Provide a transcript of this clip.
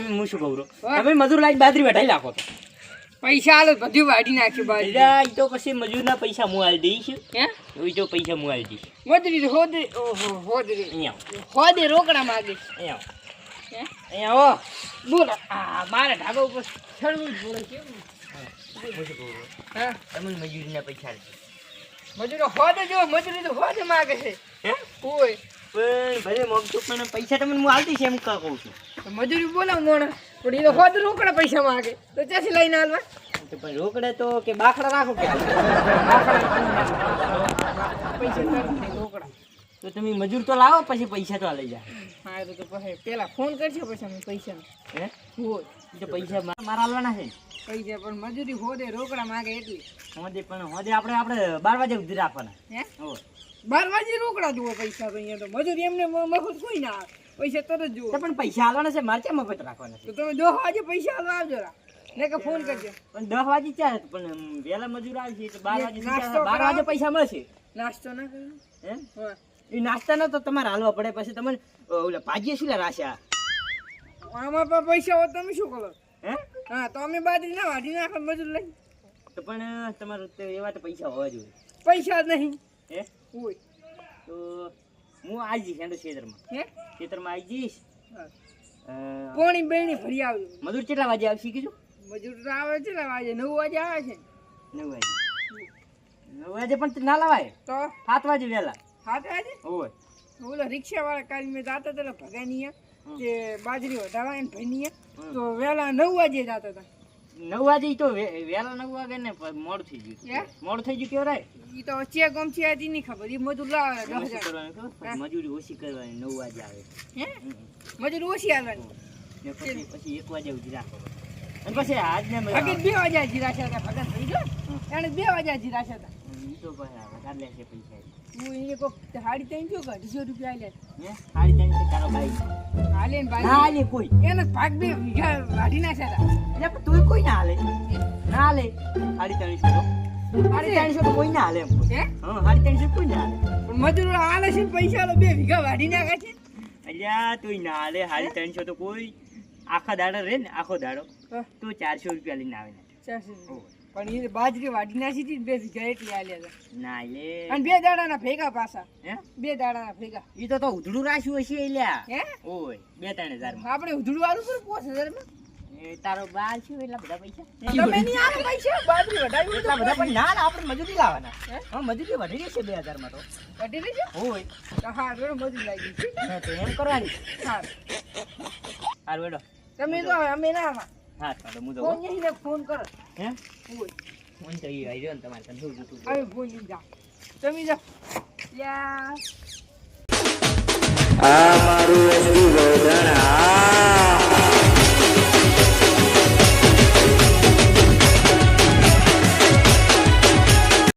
હું શું કહું છું? તમે મજૂર લાઈન બાદરી વેઠાઈ નાખો તો. પૈસા હાલો બધું વાડી નાખ્યું બાજુ તો પછી મજૂરના પૈસા હું હાલ દઈશ. હે? એ તો પૈસા હું હાલ દઈશ. મજૂરી હોદરી ઓહો હોદરી. હોદે રોકડા માગે. અહીંયા. અહીંયા ઓ બોલો આ મારા ઢાબા ઉપર ચડવું જ છું? હા? તમે મજૂરીના પૈસા મજૂરો હોદે જો મજૂરી તો હોદે માગે છે. હે? ઓય. પણ ભલે મોગતું પણ પૈસા તમને હું આલી દઈશ એમ કા કહું છું? તો મજૂરી બોલાવ મોણ પણ એ તો હોદ રોકડા પૈસા માગે. તો ત્યાંથી લઈને આલવા તો પણ રોકડે તો કે બાખડા રાખો કે પૈસા રોકડા તો તમે મજૂર તો લાવો પછી પૈસા તો લઈ હા તો પછી પેલા ફોન કરજો પછી અમે પૈસા. હે? હોય તો પૈસા મારા હાલવાના છે. પૈસા પણ મજૂરી હોદે રોકડા માંગે એટલી. હોદે પણ હોદે આપણે આપણે બાર વાગે સુધી રાખવાના. હે? બાર વાગે રોકડા જુઓ પૈસા તો અહીંયા તો. મજૂરી એમને મ- મફત કોઈ ના આવે પૈસા તરત જુઓ. તો પણ પૈસા આલવાના છે મારે ક્યાં મફત રાખવાના છે? તો તમે દસ વાગે પૈસા આલવા આવજો ને કે ફોન કરજો. પણ દસ વાગે ચાલે પણ વહેલા મજૂર આવશે તો બાર વાગે બાર વાગે પૈસા મળશે? નાસ્તો ના કર્યો એમ એ નાસ્તાનો તો તમારે હાલવા પડે. પછી તમને ઓલે ભાજીએ શું લે રાશા આમાં પણ પૈસા હોય તમે શું કરો? હે? હા તો અમે બાજરી ના વાઢી નાખે મજૂર લઈ. તો પણ તમારે એવા તો પૈસા હોવા જોઈએ. પૈસા જ નહીં. હે? હોય. તો હું આવી જઈશ એનો ખેતરમાં. હે? ખેતરમાં આવી જઈશ પોણી બેણી ફરી આવજો. મજૂર કેટલા વાગે આવશે કીધું? મજૂર તો આવે ને વાગે નવ વાગે આવે છે નવ વાગે. નવ વાગે પણ ના લાવાય? તો? સાત વાગે વહેલા. સાત વાજે હોય ઓલો રિક્ષા વાળા કાલ મેં જાતા હતા ભગાની તે બાજરી વધારવા એને હમ. તો વહેલા નવ વાગે જતા હતા નવ વાગે ઈ તો વેલા નવ વાગે ને મોડ થઈ ગયું. મોડ થઈ ગયું કેવરાય ઈ તો ચે ગમ છે હતી નહીં ખબર. ઈ મજૂર લાવે મજૂરી ઓછી કરવાની નવ વાગે આવે. હે? મજૂરી ઓછી આવવાની ને પછી પછી એક વાગે સુધી રાખો. અને પછી ભગત રાખ્યા હતા ભગત ભાઈ જો એને બે વાગ્યા હજી રાખ્યા ઈ તો પછી વધારે લેશે પૈસા. હું એને કોક હાડી ત્રણ થયો કે અઢીસો રૂપિયા આલ્યા હે? સાડી ત્રણ છે તારો ભાઈ. હાલે ને ના હાલે કોઈ. એને ભાગ બે વીઘા વાઢી નાખ્યા હતા. એટલે કોઈ ના હાલે. ના હાલે. સાડી ત્રણસો તો. સાડી ત્રણસો તો કોઈ ના હાલે એમ. હે? સાડી ત્રણસો કોઈ ના હાલે. પણ મજૂરો હાલે છે પૈસા તો બે વીઘા વાઢી નાખે છે? અલ્યા તોય ના હાલે. સાડી ત્રણસો તો કોઈ. આખા દાડો રે ને આખો દાડો. તો ચારસો રૂપિયા લઈને આવે ને ચારસો. પણ એ બાજરી વાડી નાખી હતી બે જગ્યાએ એટલી આલ્યા હતા. ના લે. અને બે દાડાના ભેગા પાછા. હે? બે દાડાના ભેગા. ઈ તો તો ઉધડું રાખ્યું હશે એલ્યા હે? ઓય બે ત્રણ હજાર આપણે ઉધડું વાળું પર પાંચ હજારમાં તારો બાર છે એટલા બધા પૈસા? તમે નહીં આવે પૈસા. બાજરી વઢાવી એટલા બધા પણ ના આપણે મજૂરી લાવવાના. હે? મજૂરી વધી છે બે હજારમાં તો. વઢી લેજો? ઓય. તો હા રોડ મજૂરી લાગી તો એમ કરવાની. હા. હાર વેડો. તમે તો અમે ના હા ચાલો હું. ફોન દઉં નહીં ફોન કરો. હે? ફોન તો ઈ આવી રહ્યો ને તમારે તને શું જોતું ફોન તમે યા. આ મારું